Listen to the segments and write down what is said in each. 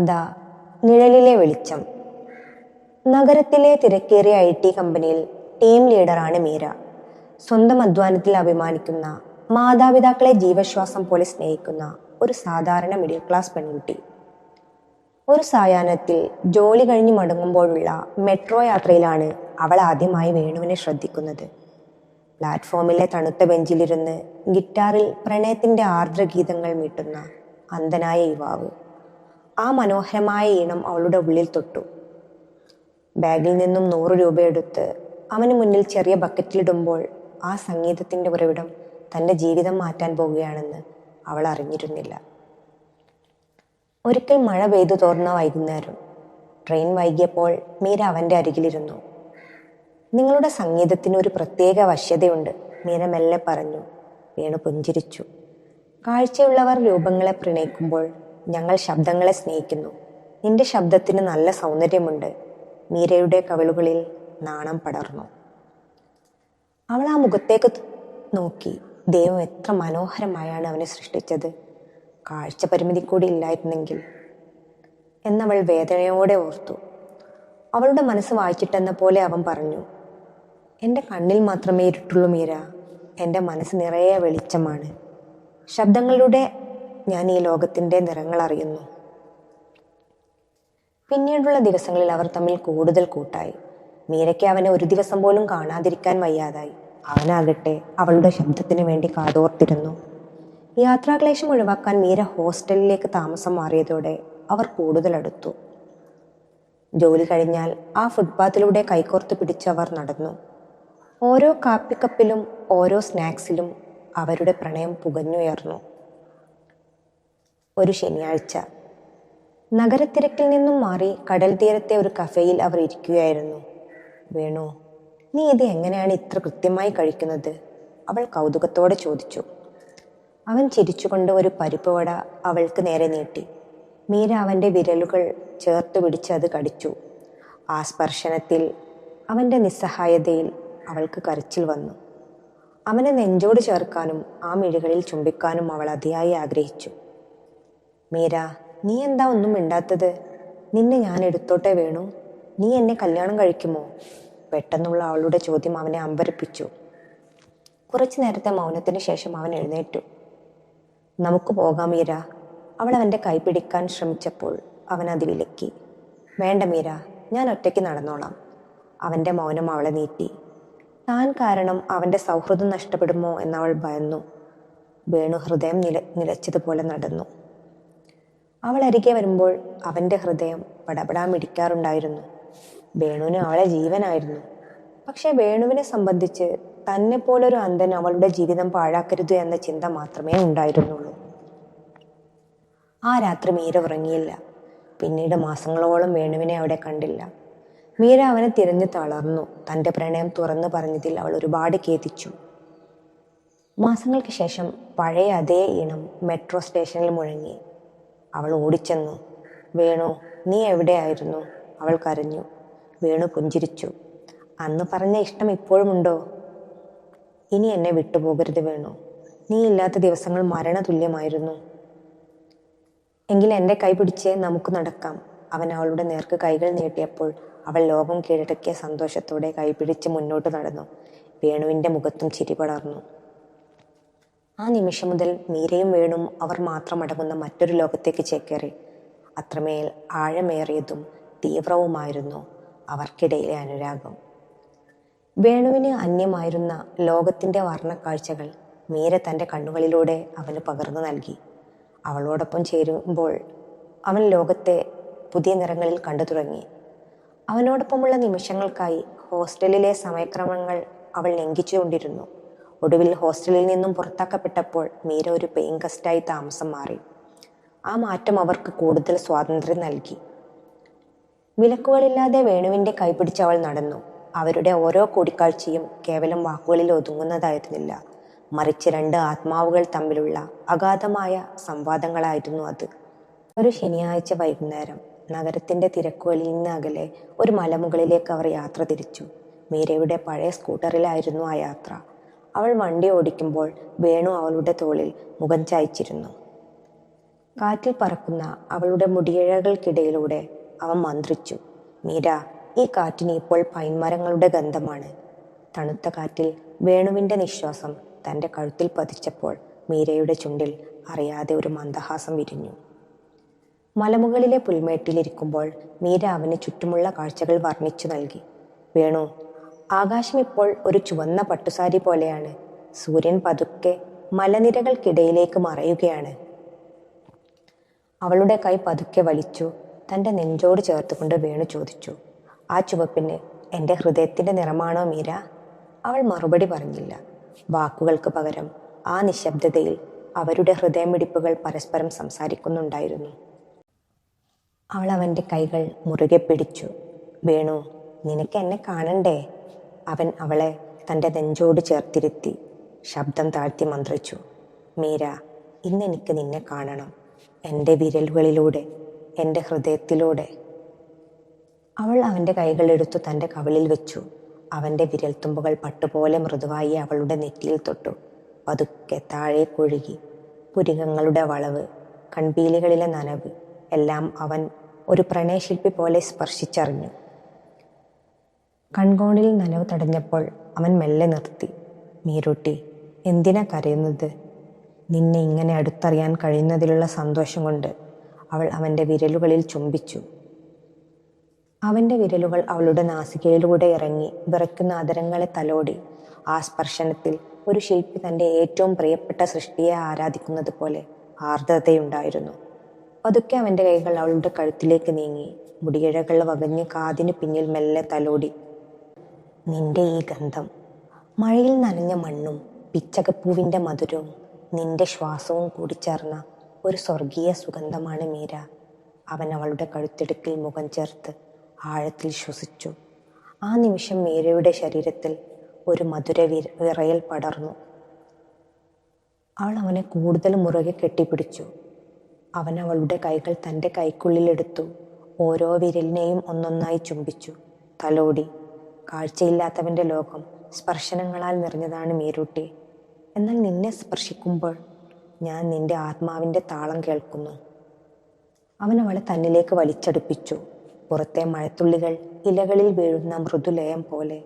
കഥ നിഴലിലെ വെളിച്ചം. നഗരത്തിലെ തിരക്കേറിയ ഐ ടി കമ്പനിയിൽ ടീം ലീഡറാണ് മീര. സ്വന്തം അധ്വാനത്തിൽ അഭിമാനിക്കുന്ന മാതാപിതാക്കളെ ജീവശ്വാസം പോലെ സ്നേഹിക്കുന്ന ഒരു സാധാരണ മിഡിൽ ക്ലാസ് പെൺകുട്ടി. ഒരു സായാഹ്നത്തിൽ ജോലി കഴിഞ്ഞ് മടങ്ങുമ്പോഴുള്ള മെട്രോ യാത്രയിലാണ് അവൾ ആദ്യമായി വേണുവിനെ ശ്രദ്ധിക്കുന്നത്. പ്ലാറ്റ്ഫോമിലെ തണുത്ത ബെഞ്ചിലിരുന്ന് ഗിറ്റാറിൽ പ്രണയത്തിന്റെ ആർദ്രഗീതങ്ങൾ മീട്ടുന്ന അന്ധനായ യുവാവ്. ആ മനോഹരമായ ഈണം അവളുടെ ഉള്ളിൽ തൊട്ടു. ബാഗിൽ നിന്നും നൂറ് രൂപയെടുത്ത് അവന് മുന്നിൽ ചെറിയ ബക്കറ്റിലിടുമ്പോൾ ആ സംഗീതത്തിന്റെ ഉറവിടം തന്റെ ജീവിതം മാറ്റാൻ പോവുകയാണെന്ന് അവൾ അറിഞ്ഞിരുന്നില്ല. ഒരിക്കൽ മഴ പെയ്തു തോർന്ന വൈകുന്നേരം ട്രെയിൻ വൈകിയപ്പോൾ മീര അവന്റെ അരികിലിരുന്നു. നിങ്ങളുടെ സംഗീതത്തിന് ഒരു പ്രത്യേക വശ്യതയുണ്ട് മീര മെല്ലെ പറഞ്ഞു. വീണു പുഞ്ചിരിച്ചു. കാഴ്ചയുള്ളവർ രൂപങ്ങളെ പ്രണയിക്കുമ്പോൾ ഞങ്ങൾ ശബ്ദങ്ങളെ സ്നേഹിക്കുന്നു. നിന്റെ ശബ്ദത്തിന് നല്ല സൗന്ദര്യമുണ്ട്. മീരയുടെ കവിളുകളിൽ നാണം പടർന്നു. അവൾ ആ മുഖത്തേക്ക് നോക്കി. ദൈവം എത്ര മനോഹരമായാണ് അവനെ സൃഷ്ടിച്ചത്. കാഴ്ച പരിമിതി കൂടി ഇല്ലായിരുന്നെങ്കിൽ എന്നവൾ വേദനയോടെ ഓർത്തു. അവളുടെ മനസ്സ് വായിച്ചിട്ടെന്ന പോലെ അവൻ പറഞ്ഞു. എന്റെ കണ്ണിൽ മാത്രമേ ഇരുട്ടുള്ളൂ മീര. എന്റെ മനസ്സ് നിറയെ വെളിച്ചമാണ്. ശബ്ദങ്ങളിലൂടെ ഞാൻ ഈ ലോകത്തിന്റെ നിറങ്ങൾ അറിയുന്നു. പിന്നീടുള്ള ദിവസങ്ങളിൽ അവർ തമ്മിൽ കൂടുതൽ കൂട്ടായി. മീരയ്ക്ക് അവനെ ഒരു ദിവസം പോലും കാണാതിരിക്കാൻ വയ്യാതായി. അവനാകട്ടെ അവളുടെ ശബ്ദത്തിന് വേണ്ടി കാതോർത്തിരുന്നു. യാത്രാക്ലേശം ഒഴിവാക്കാൻ മീര ഹോസ്റ്റലിലേക്ക് താമസം മാറിയതോടെ അവർ കൂടുതൽ അടുത്തു. ജോലി കഴിഞ്ഞാൽ ആ ഫുട്പാത്തിലൂടെ കൈകോർത്ത് പിടിച്ചവർ നടന്നു. ഓരോ കാപ്പിക്കപ്പിലും ഓരോ സ്നാക്സിലും അവരുടെ പ്രണയം പുകഞ്ഞുയർന്നു. ഒരു ശനിയാഴ്ച. നഗരത്തിരക്കിൽ നിന്നും മാറി കടൽ തീരത്തെ ഒരു കഫേയിൽ അവർ ഇരിക്കുകയായിരുന്നു. വേണു നീ ഇത് എങ്ങനെയാണ് ഇത്ര കൃത്യമായി കഴിക്കുന്നത്? അവൾ കൗതുകത്തോടെ ചോദിച്ചു. അവൻ ചിരിച്ചുകൊണ്ട് ഒരു പരിപ്പ് വട അവൾക്ക് നേരെ നീട്ടി. മീര അവന്റെ വിരലുകൾ ചേർത്ത് പിടിച്ച് അത് കടിച്ചു. ആ സ്പർശനത്തിൽ അവന്റെ നിസ്സഹായതയിൽ അവൾക്ക് കരച്ചിൽ വന്നു. അവനെ നെഞ്ചോട് ചേർക്കാനും ആ മിഴികളിൽ ചുംബിക്കാനും അവൾ അതിയായി ആഗ്രഹിച്ചു. മീര നീ എന്താ ഒന്നും മിണ്ടാത്തത്? നിന്നെ ഞാൻ എടുത്തോട്ടെ വേണു. നീ എന്നെ കല്യാണം കഴിക്കുമോ? പെട്ടെന്നുള്ള അവളുടെ ചോദ്യം അവനെ അമ്പരപ്പിച്ചു. കുറച്ചു നേരത്തെ മൗനത്തിന് ശേഷം അവൻ എഴുന്നേറ്റു. നമുക്ക് പോകാം മീര. അവൾ അവന്റെ കൈ പിടിക്കാൻ ശ്രമിച്ചപ്പോൾ അവൻ അത് വിലക്കി. വേണ്ട മീര ഞാൻ ഒറ്റയ്ക്ക് നടന്നോളാം. അവന്റെ മൗനം അവളെ നീട്ടി. താൻ കാരണം അവന്റെ സൗഹൃദം നഷ്ടപ്പെടുമോ? എന്നവൾ ഭയന്നു. വേണു ഹൃദയം നില നിലച്ചതുപോലെ നടന്നു. അവൾ അരികെ വരുമ്പോൾ അവന്റെ ഹൃദയം പടപടാ മിടിക്കാറുണ്ടായിരുന്നു വേണുവിന് അവളെ ജീവനായിരുന്നു. പക്ഷേ വേണുവിനെ സംബന്ധിച്ച് തന്നെ പോലൊരു അന്ധൻ അവളുടെ ജീവിതം പാഴാക്കരുത് എന്ന ചിന്ത മാത്രമേ ഉണ്ടായിരുന്നുള്ളൂ. ആ രാത്രി മീര ഉറങ്ങിയില്ല. പിന്നീട് മാസങ്ങളോളം വേണുവിനെ അവിടെ കണ്ടില്ല. മീര അവനെ തിരഞ്ഞു തളർന്നു. തന്റെ പ്രണയം തുറന്നു പറഞ്ഞതിൽ അവൾ ഒരുപാട് ഖേദിച്ചു. മാസങ്ങൾക്ക് ശേഷം പഴയ അതേ ഇണം മെട്രോ സ്റ്റേഷനിൽ മുഴങ്ങി. അവൾ ഓടിച്ചെന്നു. വേണു നീ എവിടെയായിരുന്നു? അവൾ കരഞ്ഞു. വേണു പുഞ്ചിരിച്ചു. അന്ന് പറഞ്ഞ ഇഷ്ടം ഇപ്പോഴുമുണ്ടോ? ഇനി എന്നെ വിട്ടുപോകരുത് വേണു. നീ ഇല്ലാത്ത ദിവസങ്ങൾ മരണതുല്യമായിരുന്നു. എങ്കിൽ എന്റെ കൈ പിടിച്ച് നമുക്ക് നടക്കാം. അവൻ അവളുടെ നേർക്ക് കൈകൾ നീട്ടിയപ്പോൾ അവൾ ലോകം കീഴടക്കിയ സന്തോഷത്തോടെ കൈപിടിച്ച് മുന്നോട്ട് നടന്നു. വേണുവിന്റെ മുഖത്തും ചിരി പടർന്നു. ആ നിമിഷം മുതൽ മീരയും വേണും അവർ മാത്രം അടങ്ങുന്ന മറ്റൊരു ലോകത്തേക്ക് ചേക്കേറി. അത്രമേൽ ആഴമേറിയതും തീവ്രവുമായിരുന്നു അവർക്കിടയിലെ അനുരാഗം. വേണുവിന് അന്യമായിരുന്ന ലോകത്തിന്റെ വർണക്കാഴ്ചകൾ മീര തന്റെ കണ്ണുകളിലൂടെ അവന് പകർന്നു നൽകി. അവളോടൊപ്പം ചേരുമ്പോൾ അവൻ ലോകത്തെ പുതിയ നിറങ്ങളിൽ കണ്ടു തുടങ്ങി. അവനോടൊപ്പമുള്ള നിമിഷങ്ങൾക്കായി ഹോസ്റ്റലിലെ സമയക്രമങ്ങൾ അവൾ ലംഘിച്ചുകൊണ്ടിരുന്നു. ഒടുവിൽ ഹോസ്റ്റലിൽ നിന്നും പുറത്താക്കപ്പെട്ടപ്പോൾ മീര ഒരു പെയിങ് ഗസ്റ്റായി താമസം മാറി. ആ മാറ്റം അവർക്ക് കൂടുതൽ സ്വാതന്ത്ര്യം നൽകി. വിലക്കുകളില്ലാതെ വേണുവിന്റെ കൈപിടിച്ച് അവൾ നടന്നു. അവരുടെ ഓരോ കൂടിക്കാഴ്ചയും കേവലം വാക്കുകളിൽ ഒതുങ്ങുന്നതായിരുന്നില്ല. മറിച്ച് രണ്ട് ആത്മാവുകൾ തമ്മിലുള്ള അഗാധമായ സംവാദങ്ങളായിരുന്നു അത്. ഒരു ശനിയാഴ്ച വൈകുന്നേരം നഗരത്തിന്റെ തിരക്കുകളിൽ നിന്ന് അകലെ ഒരു മലമുകളിലേക്ക് അവർ യാത്ര തിരിച്ചു. മീരയുടെ പഴയ സ്കൂട്ടറിലായിരുന്നു ആ യാത്ര. അവൾ വണ്ടി ഓടിക്കുമ്പോൾ വേണു അവളുടെ തോളിൽ മുഖം ചായച്ചിരുന്നു. കാറ്റിൽ പറക്കുന്ന അവളുടെ മുടിയിഴകൾക്കിടയിലൂടെ അവൻ മന്ത്രിച്ചു മീര ഈ കാറ്റിന് ഇപ്പോൾ പൈൻമരങ്ങളുടെ ഗന്ധമാണ് തണുത്ത കാറ്റിൽ വേണുവിന്റെ നിശ്വാസം തന്റെ കഴുത്തിൽ പതിച്ചപ്പോൾ മീരയുടെ ചുണ്ടിൽ അറിയാതെ ഒരു മന്ദഹാസം വിരിഞ്ഞു. മലമുകളിലെ പുൽമേട്ടിലിരിക്കുമ്പോൾ മീര അവന് ചുറ്റുമുള്ള കാഴ്ചകൾ വർണിച്ചു നൽകി. വേണു ആകാശം ഇപ്പോൾ ഒരു ചുവന്ന പട്ടുസാരി പോലെയാണ്. സൂര്യൻ പതുക്കെ മലനിരകൾക്കിടയിലേക്ക് മറയുകയാണ്. അവളുടെ കൈ പതുക്കെ വലിച്ചു തന്റെ നെഞ്ചോട് ചേർത്തുകൊണ്ട് വേണു ചോദിച്ചു. ആ ചുവപ്പിന് എന്റെ ഹൃദയത്തിന്റെ നിറമാണോ മീര? അവൾ മറുപടി പറഞ്ഞില്ല. വാക്കുകൾക്ക് പകരം ആ നിശബ്ദതയിൽ അവരുടെ ഹൃദയമിടിപ്പുകൾ പരസ്പരം സംസാരിക്കുന്നുണ്ടായിരുന്നു. അവൾ അവന്റെ കൈകൾ മുറുകെ പിടിച്ചു. വേണു നിനക്ക് എന്നെ കാണണ്ടേ? അവൻ അവളെ തന്റെ നെഞ്ചോട് ചേർത്തിരുത്തി ശബ്ദം താഴ്ത്തി മന്ത്രിച്ചു മീര ഇന്നെനിക്ക് നിന്നെ കാണണം. എന്റെ വിരലുകളിലൂടെ എന്റെ ഹൃദയത്തിലൂടെ. അവൾ അവന്റെ കൈകളെടുത്തു തന്റെ കവിളിൽ വെച്ചു. അവന്റെ വിരൽത്തുമ്പുകൾ പട്ടുപോലെ മൃദുവായി അവളുടെ നെറ്റിയിൽ തൊട്ടു. പതുക്കെ താഴെ കൊഴുകി. പുരികങ്ങളുടെ വളവ് കൺപീലികളിലെ നനവ് എല്ലാം അവൻ ഒരു പ്രണയശില്പി പോലെ സ്പർശിച്ചറിഞ്ഞു. കൺകോണിൽ നനവ് തടഞ്ഞപ്പോൾ അവൻ മെല്ലെ നിർത്തി. മീരൂട്ടി എന്തിനാ കരയുന്നത്? നിന്നെ ഇങ്ങനെ അടുത്തറിയാൻ കഴിയുന്നതിലുള്ള സന്തോഷം കൊണ്ട് അവൾ അവന്റെ വിരലുകളിൽ ചുംബിച്ചു. അവന്റെ വിരലുകൾ അവളുടെ നാസികയിലൂടെ ഇറങ്ങി വിറയ്ക്കുന്ന അതരങ്ങളെ തലോടി ആ സ്പർശനത്തിൽ ഒരു ശില്പി തന്റെ ഏറ്റവും പ്രിയപ്പെട്ട സൃഷ്ടിയെ ആരാധിക്കുന്നത് പോലെ ആർദ്രതയുണ്ടായിരുന്നു. പതുക്കെ അവന്റെ കൈകൾ അവളുടെ കഴുത്തിലേക്ക് നീങ്ങി. മുടിയിഴകൾ വകഞ്ഞ് കാതിന് പിന്നിൽ മെല്ലെ തലോടി നിന്റെ ഈ ഗന്ധം. മഴയിൽ നനഞ്ഞ മണ്ണും പിച്ചകപ്പൂവിന്റെ മധുരവും നിന്റെ ശ്വാസവും കൂടി ചേർന്ന ഒരു സ്വർഗീയ സുഗന്ധമാണ് മീര. അവൻ അവളുടെ കഴുത്തിടുക്കിൽ മുഖം ചേർത്ത് ആഴത്തിൽ ശ്വസിച്ചു. ആ നിമിഷം മീരയുടെ ശരീരത്തിൽ ഒരു മധുര വിറയൽ പടർന്നു. അവൾ അവനെ കൂടുതൽ മുറുകെ കെട്ടിപ്പിടിച്ചു. അവൻ അവളുടെ കൈകൾ തന്റെ കൈക്കുള്ളിലെടുത്തു. ഓരോ വിരലിനെയും ഒന്നൊന്നായി ചുംബിച്ചു. തലോടി കാഴ്ചയില്ലാത്തവന്റെ ലോകം സ്പർശനങ്ങളാൽ നിറഞ്ഞതാണ് മീരൂട്ടി. എന്നാൽ നിന്നെ സ്പർശിക്കുമ്പോൾ ഞാൻ നിന്റെ ആത്മാവിന്റെ താളം കേൾക്കുന്നു. അവൻ അവളെ തന്നിലേക്ക് വലിച്ചടുപ്പിച്ചു. പുറത്തെ മഴത്തുള്ളികൾ ഇലകളിൽ വീഴുന്ന മൃദുലയം പോലെ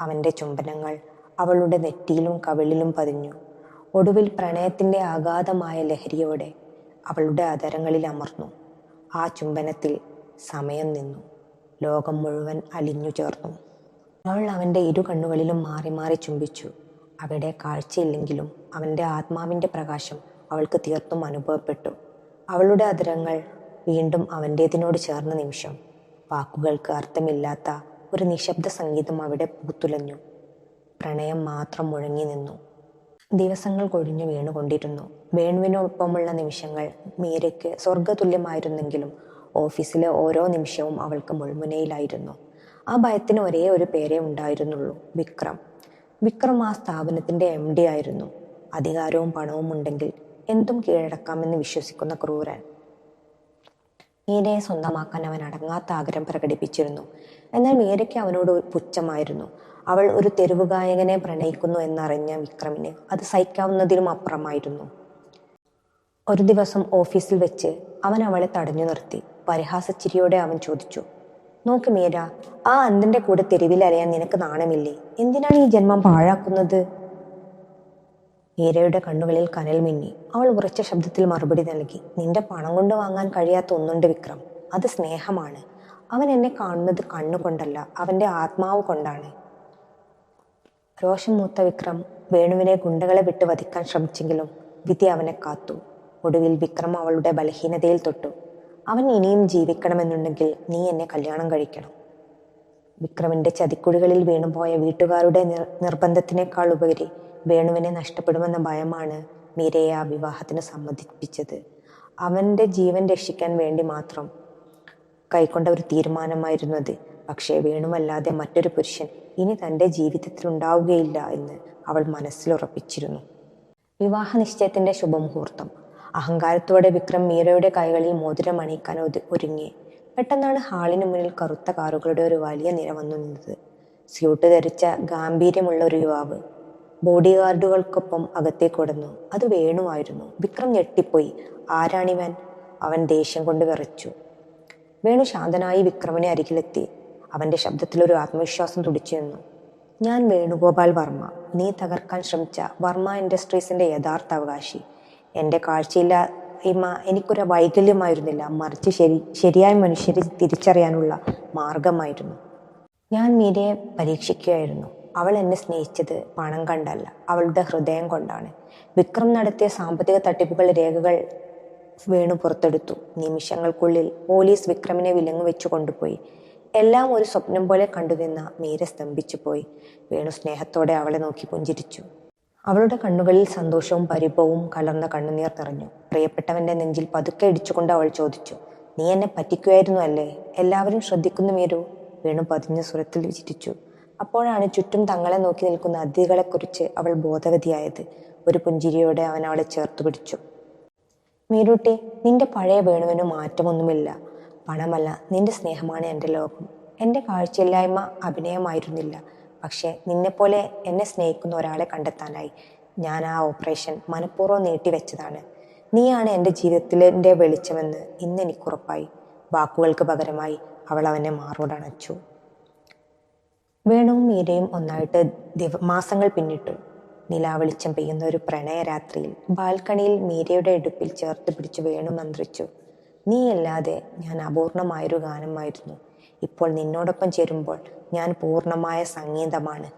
അവന്റെ ചുംബനങ്ങൾ അവളുടെ നെറ്റിയിലും കവിളിലും പതിഞ്ഞു. ഒടുവിൽ പ്രണയത്തിന്റെ ആഘാതമായ ലഹരിയോടെ അവളുടെ അതരങ്ങളിൽ അമർന്നു. ആ ചുംബനത്തിൽ സമയം നിന്നു. ലോകം മുഴുവൻ അലിഞ്ഞു ചേർന്നു അവൾ അവന്റെ ഇരു കണ്ണുകളിലും മാറി മാറി ചുംബിച്ചു. അവിടെ കാഴ്ചയില്ലെങ്കിലും അവന്റെ ആത്മാവിന്റെ പ്രകാശം അവൾക്ക് തീർത്തും അനുഭവപ്പെട്ടു. അവളുടെ അതിരങ്ങൾ വീണ്ടും അവന്റേതിനോട് ചേർന്ന നിമിഷം വാക്കുകൾക്ക് അർത്ഥമില്ലാത്ത ഒരു നിശബ്ദ സംഗീതം അവിടെ പൂത്തുലഞ്ഞു. പ്രണയം മാത്രം മുഴങ്ങി നിന്നു. ദിവസങ്ങൾ കൊഴിഞ്ഞു വീണുകൊണ്ടിരുന്നു. വേണുവിനൊപ്പമുള്ള നിമിഷങ്ങൾ മീരയ്ക്ക് സ്വർഗതുല്യമായിരുന്നെങ്കിലും ഓഫീസിലെ ഓരോ നിമിഷവും അവൾക്ക് മുൾമുനയിലായിരുന്നു. ആ ഭയത്തിന് ഒരേ ഒരു പേരേ ഉണ്ടായിരുന്നുള്ളൂ വിക്രം. വിക്രം ആ സ്ഥാപനത്തിന്റെ എം ഡി ആയിരുന്നു. അധികാരവും പണവും ഉണ്ടെങ്കിൽ എന്തും കീഴടക്കാമെന്ന് വിശ്വസിക്കുന്ന ക്രൂരൻ. മീരയെ സ്വന്തമാക്കാൻ അവൻ അടങ്ങാത്ത ആഗ്രഹം പ്രകടിപ്പിച്ചിരുന്നു. എന്നാൽ മീരയ്ക്ക് അവനോട് പുച്ഛമായിരുന്നു. അവൾ ഒരു തെരുവ് ഗായകനെ പ്രണയിക്കുന്നു എന്നറിഞ്ഞ വിക്രമിന് അത് സഹിക്കാവുന്നതിലും അപ്പുറമായിരുന്നു. ഒരു ദിവസം ഓഫീസിൽ വെച്ച് അവൻ അവളെ തടഞ്ഞു നിർത്തി. പരിഹാസച്ചിരിയോടെ അവൻ ചോദിച്ചു നോക്ക് മീര ആ അന്തന്റെ കൂടെ തെരുവിൽ അറിയാൻ നിനക്ക് നാണമില്ലേ? എന്തിനാണ് ഈ ജന്മം പാഴാക്കുന്നത്? മീരയുടെ കണ്ണുകളിൽ കനൽ മിന്നി. അവൾ ഉറച്ച ശബ്ദത്തിൽ മറുപടി നൽകി. നിന്റെ പണം കൊണ്ട് വാങ്ങാൻ കഴിയാത്ത ഒന്നുണ്ട് വിക്രം. അത് സ്നേഹമാണ്. അവൻ എന്നെ കാണുന്നത് കണ്ണുകൊണ്ടല്ല അവന്റെ ആത്മാവ് കൊണ്ടാണ്. രോഷം മൂത്ത വിക്രം വേണുവിനെ ഗുണ്ടകളെ വിട്ട് വധിക്കാൻ ശ്രമിച്ചെങ്കിലും വിധി അവനെ കാത്തു. ഒടുവിൽ വിക്രം അവളുടെ ബലഹീനതയിൽ തൊട്ടു. അവൻ ഇനിയും ജീവിക്കണമെന്നുണ്ടെങ്കിൽ നീ എന്നെ കല്യാണം കഴിക്കണം. വിക്രമിന്റെ ചതിക്കുഴികളിൽ വീണുപോയ വീട്ടുകാരുടെ നിർ നിർബന്ധത്തിനേക്കാൾ ഉപരി വേണുവിനെ നഷ്ടപ്പെടുമെന്ന ഭയമാണ് മീരയെ ആ വിവാഹത്തിന് സമ്മതിപ്പിച്ചത്. അവന്റെ ജീവൻ രക്ഷിക്കാൻ വേണ്ടി മാത്രം കൈക്കൊണ്ട ഒരു തീരുമാനമായിരുന്നു അത് പക്ഷേ വേണുവല്ലാതെ മറ്റൊരു പുരുഷൻ ഇനി തന്റെ ജീവിതത്തിൽ ഉണ്ടാവുകയില്ല എന്ന് അവൾ മനസ്സിലുറപ്പിച്ചിരുന്നു. വിവാഹ നിശ്ചയത്തിന്റെ ശുഭമുഹൂർത്തം. അഹങ്കാരത്തോടെ വിക്രം മീരയുടെ കൈകളിൽ മോതിരം അണിയിക്കാൻ ഒരുങ്ങി. പെട്ടെന്നാണ് ഹാളിന് മുന്നിൽ കറുത്ത കാറുകളുടെ ഒരു വലിയ നിര വന്നു നിന്നത്. സ്യൂട്ട് ധരിച്ച ഗാംഭീര്യമുള്ള ഒരു യുവാവ്. ബോഡി ഗാർഡുകൾക്കൊപ്പം അകത്തേക്ക് കടന്നു. അത് വേണുവായിരുന്നു. വിക്രം ഞെട്ടിപ്പോയി. ആരാണിവൻ? അവൻ ദേഷ്യം കൊണ്ട് വിറച്ചു. വേണു ശാന്തനായി വിക്രമിനെ അരികിലെത്തി. അവന്റെ ശബ്ദത്തിൽ ഒരു ആത്മവിശ്വാസം തുടിച്ചു നിന്നു. ഞാൻ വേണുഗോപാൽ വർമ്മ. നീ തകർക്കാൻ ശ്രമിച്ച വർമ്മ ഇൻഡസ്ട്രീസിന്റെ യഥാർത്ഥ അവകാശി. എന്റെ കാഴ്ചയില്ലായ്മ എനിക്കൊരു വൈകല്യമായിരുന്നില്ല. മറിച്ച് ശരി ശരിയായ മനുഷ്യരെ തിരിച്ചറിയാനുള്ള മാർഗമായിരുന്നു. ഞാൻ മീരയെ പരീക്ഷിക്കുകയായിരുന്നു. അവൾ എന്നെ സ്നേഹിച്ചത് പണം കണ്ടല്ല അവളുടെ ഹൃദയം കൊണ്ടാണ്. വിക്രം നടത്തിയ സാമ്പത്തിക തട്ടിപ്പുകൾ രേഖകൾ വേണു പുറത്തെടുത്തു. നിമിഷങ്ങൾക്കുള്ളിൽ പോലീസ് വിക്രമിനെ വിലങ്ങ് വെച്ചു കൊണ്ടുപോയി. എല്ലാം ഒരു സ്വപ്നം പോലെ കണ്ടുനിന്ന മീര സ്തംഭിച്ചു പോയി വേണു സ്നേഹത്തോടെ അവളെ നോക്കി പുഞ്ചിരിച്ചു. അവളുടെ കണ്ണുകളിൽ സന്തോഷവും പരിഭവവും കലർന്ന കണ്ണുനീർ നിറഞ്ഞു. പ്രിയപ്പെട്ടവന്റെ നെഞ്ചിൽ പതുക്കെ ഇടിച്ചുകൊണ്ട് അവൾ ചോദിച്ചു നീ എന്നെ പറ്റിക്കുമായിരുന്നു അല്ലേ? എല്ലാവരും ശ്രദ്ധിക്കുന്നു മീരു. വേണു പതിഞ്ഞ സ്വരത്തിൽ ചിരിച്ചു അപ്പോഴാണ് ചുറ്റും തങ്ങളെ നോക്കി നിൽക്കുന്ന അതിഥികളെക്കുറിച്ച് അവൾ ബോധവതിയായത്. ഒരു പുഞ്ചിരിയോടെ അവൻ അവളെ ചേർത്ത് പിടിച്ചു. മീരൂട്ടി നിന്റെ പഴയ വേണുവിന് മാറ്റമൊന്നുമില്ല. പണമല്ല നിന്റെ സ്നേഹമാണ് എന്റെ ലോകം. എന്റെ കാഴ്ചയില്ലായ്മ അഭിനയമായിരുന്നില്ല. പക്ഷേ നിന്നെപ്പോലെ എന്നെ സ്നേഹിക്കുന്ന ഒരാളെ കണ്ടെത്താനായി ഞാൻ ആ ഓപ്പറേഷൻ മനഃപൂർവം നീട്ടിവെച്ചതാണ്. നീയാണ് എന്റെ ജീവിതത്തിലെ വെളിച്ചമെന്ന് ഇന്ന് എനിക്കുറപ്പായി വാക്കുകൾക്ക് പകരമായി അവൾ അവനെ മാറോടണച്ചു വേണുവും മീരയും ഒന്നായിട്ട് ദിവ മാസങ്ങൾ പിന്നിട്ടു. നിലാവെളിച്ചം പെയ്യുന്ന ഒരു പ്രണയരാത്രിയിൽ ബാൽക്കണിയിൽ മീരയുടെ ഇടുപ്പിൽ ചേർത്ത് പിടിച്ച് വേണു മന്ത്രിച്ചു. നീയല്ലാതെ ഞാൻ അപൂർണമായൊരു ഗാനമായിരുന്നു. ഇപ്പോൾ നിന്നോടൊപ്പം ചേരുമ്പോൾ ഞാൻ പൂർണമായ സംഗീതമാണ്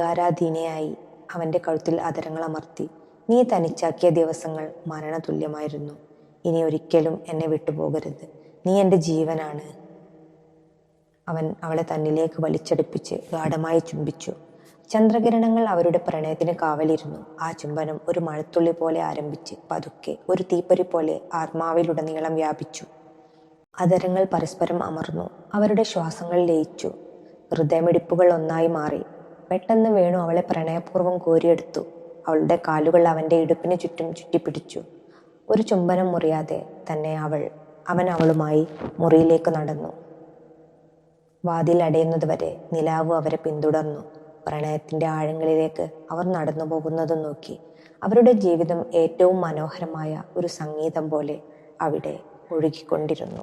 ആരാധീനയായി അവന്റെ കഴുത്തിൽ അതരങ്ങൾ അമർത്തി. നീ തനിച്ചാക്കിയ ദിവസങ്ങൾ മരണതുല്യമായിരുന്നു. ഇനി ഒരിക്കലും എന്നെ വിട്ടുപോകരുത്. നീ എന്റെ ജീവനാണ്. അവൻ അവളെ തന്നിലേക്ക് വലിച്ചടുപ്പിച്ച് ഗാഠമായി ചുംബിച്ചു. ചന്ദ്രകിരണങ്ങൾ അവരുടെ പ്രണയത്തിന് കാവലിരുന്നു. ആ ചുംബനം ഒരു മഴത്തുള്ളി പോലെ ആരംഭിച്ച് പതുക്കെ ഒരു തീപ്പരി പോലെ ആത്മാവിലുടനീളം വ്യാപിച്ചു. അതരങ്ങൾ പരസ്പരം അമർന്നു. അവരുടെ ശ്വാസങ്ങൾ ലയിച്ചു. ഹൃദയമിടിപ്പുകൾ ഒന്നായി മാറി. പെട്ടെന്ന് വേണു അവളെ പ്രണയപൂർവം കോരിയെടുത്തു. അവളുടെ കാലുകൾ അവന്റെ ഇടുപ്പിന് ചുറ്റും ചുറ്റിപ്പിടിച്ചു. ഒരു ചുംബനം മുറിയാതെ തന്നെ അവൾ അവൻ അവളുമായി മുറിയിലേക്ക് നടന്നു. വാതിൽ അടയുന്നതുവരെ നിലാവ് അവരെ പിന്തുടർന്നു. പ്രണയത്തിന്റെ ആഴങ്ങളിലേക്ക് അവർ നടന്നു പോകുന്നത് നോക്കി. അവരുടെ ജീവിതം ഏറ്റവും മനോഹരമായ ഒരു സംഗീതം പോലെ അവിടെ ഒഴുകിക്കൊണ്ടിരുന്നു.